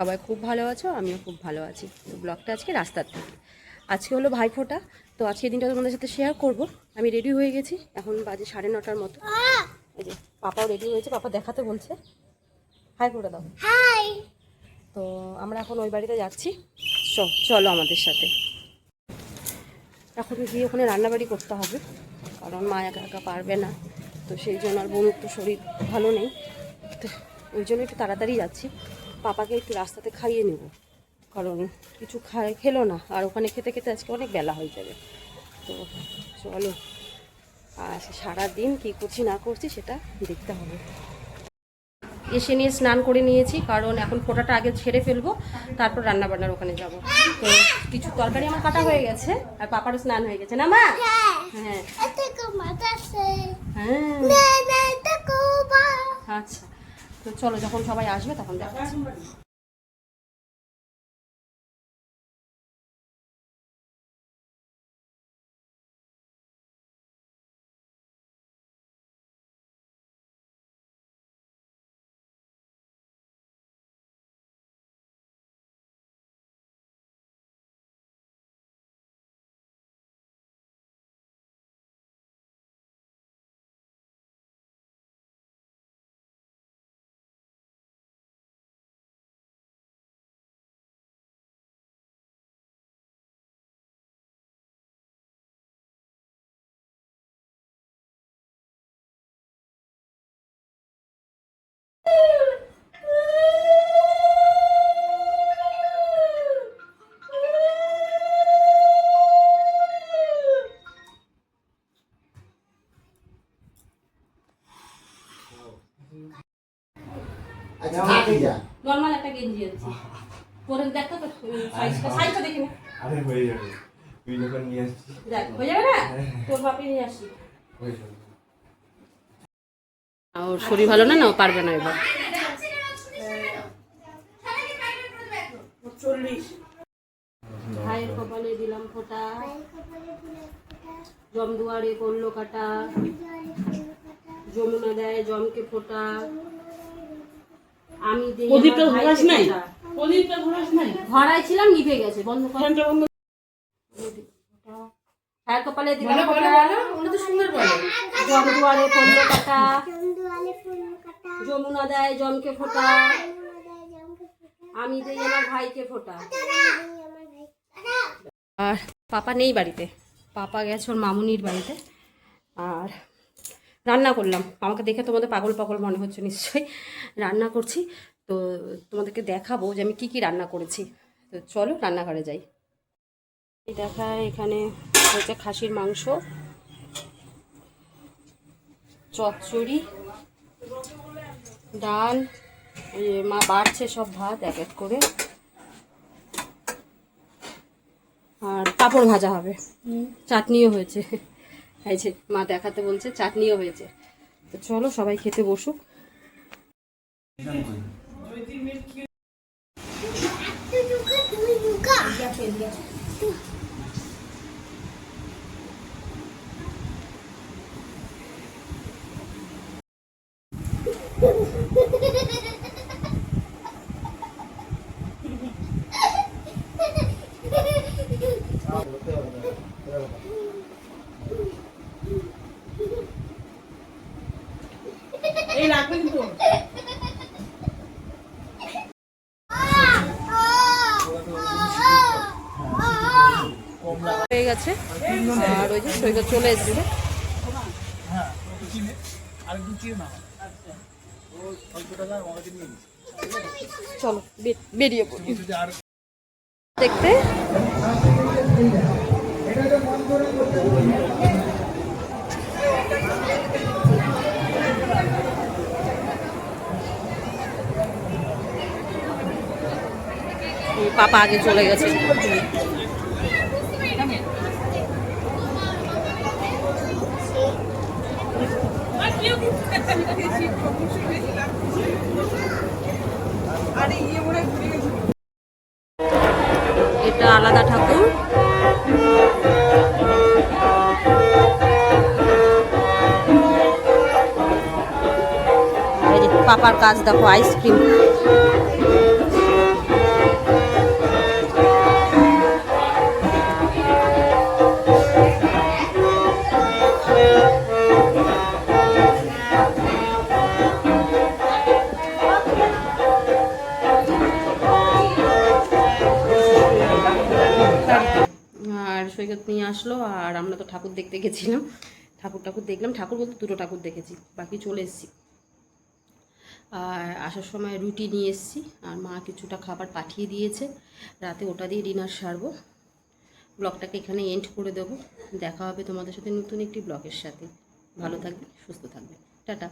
সবাই খুব ভালো আছো আমিও খুব ভালো আছি। তো ব্লগটা আজকে রাস্তার থেকে। আজকে হলো ভাইফোঁটা তো আজকে দিনটা তোমাদের সাথে শেয়ার করব। আমি রেডি হয়ে গেছি এখন বাজে সাড়ে নটার মতো। এই যে পাপাও রেডি হয়েছে পাপা দেখাতে বলছে। হাই করে দাও। হাই তো আমরা এখন ওই বাড়িতে যাচ্ছি। চলো আমাদের সাথে। এখন গিয়ে ওখানে রান্নাবাড়ি করতে হবে কারণ মা একা একা পারবে না। তো সেই জন্য আর বোনুর তো শরীর ভালো নেই। তো ওই জন্য একটু তাড়াতাড়ি যাচ্ছি। পাপাকে একটু রাস্তাতে খাইয়ে নেব। কারণ কিছু খায় খেলো না। আর ওখানে খেতে খেতে আজকে অনেক বেলা হয়ে যাবে। তো চলো। আর সারাদিন কী করছি না করছি সেটা দেখতে হবে। এসে নিয়ে স্নান করে নিয়েছি। কারণ এখন ফোটাটা আগে ছেড়ে ফেলব তারপর রান্না বান্নার ওখানে যাব। তো কিছু তরকারি আমার কাটা হয়ে গেছে আর পাপারও স্নান হয়ে গেছে। না মা? হ্যাঁ। হ্যাঁ। কোবা আচ্ছা। তো চলো যখন সবাই আসবে তখন দেখাচ্ছি। আচ্ছা থাকে যা নর্মাল একটা গেঞ্জি আছে পরে দেখো তো সাইজটা সাইজটা দেখে নে। আরে হয়ে যাবে। তুই যখন নিয়ে আসছিস। দেখ হয়ে যাবে না? তোর বাপি নিয়ে আসি হয়ে যাবে। ওর শরীর ভালো না? না পারবে না এবার। ভাইয়ের কপালে দিলাম ফোঁটা। জমদুয়ারে করল কাটা। যমুনা দেয় জমকে ফোঁটা। আমি প্রদীপটা ভাইকে নাই? প্রদীপটা ধরাস নাই? নিভে গেছে বন্ধ কর। ফ্যানটা বন্ধ ভাইয়ের কপালে তো সুন্দর বলো। চন্দু আলে ফুল কাটা। যমুনা দেয় জমকে ফোঁটা। জমকে ফুটা। আমি দিই আমার ভাইকে ফোঁটা। আর পাপা নেই বাড়িতে। পাপা গেছে ওর মামুনির বাড়িতে। আর রান্না করলাম। আমাকে দেখে তোমাদের পাগল পাগল মনে হচ্ছে নিশ্চয়ই। রান্না করছি। তো তোমাদেরকে দেখাবো যে আমি কি কি রান্না করেছি। তো চলো রান্নাঘরে যাই। এই দেখা এখানে হচ্ছে খাসির মাংস চচ্চড়ি ডাল মা বাড়ছে সব ভাত এক এক করে। আর পাঁপড় ভাজা হবে। চাটনিও হয়েছে। এই যে মা দেখাতে বলছে চাটনিও হয়েছে। তো চলো সবাই খেতে বসুক। এই লাগবে কিন্তু। হয়ে গেছে। আর ওই যে সৈকত চলে এসেছে। চলো বেরিয়ে পড়ি। দেখতে। পাপা আগে চলে গেছে। এটা আলাদা ঠাকুর। পাপার কাজ দেখো আইসক্রিম সৈকত নিয়ে আসলো আর আমরা তো ঠাকুর দেখতে গেছিলাম। ঠাকুর ঠাকুর দেখলাম। ঠাকুর বলতে দুটো ঠাকুর দেখেছি, বাকি চলে এসেছি। আর আসার সময় রুটি নিয়ে এসেছি আর মা কিছুটা খাবার পাঠিয়ে দিয়েছে। রাতে ওটা দিয়ে ডিনার সারবো। ব্লগটাকে এখানে এন্ড করে দেবো। দেখা হবে তোমাদের সাথে নতুন একটি ব্লগের সাথে। ভালো থাকবে সুস্থ থাকবে টাটা।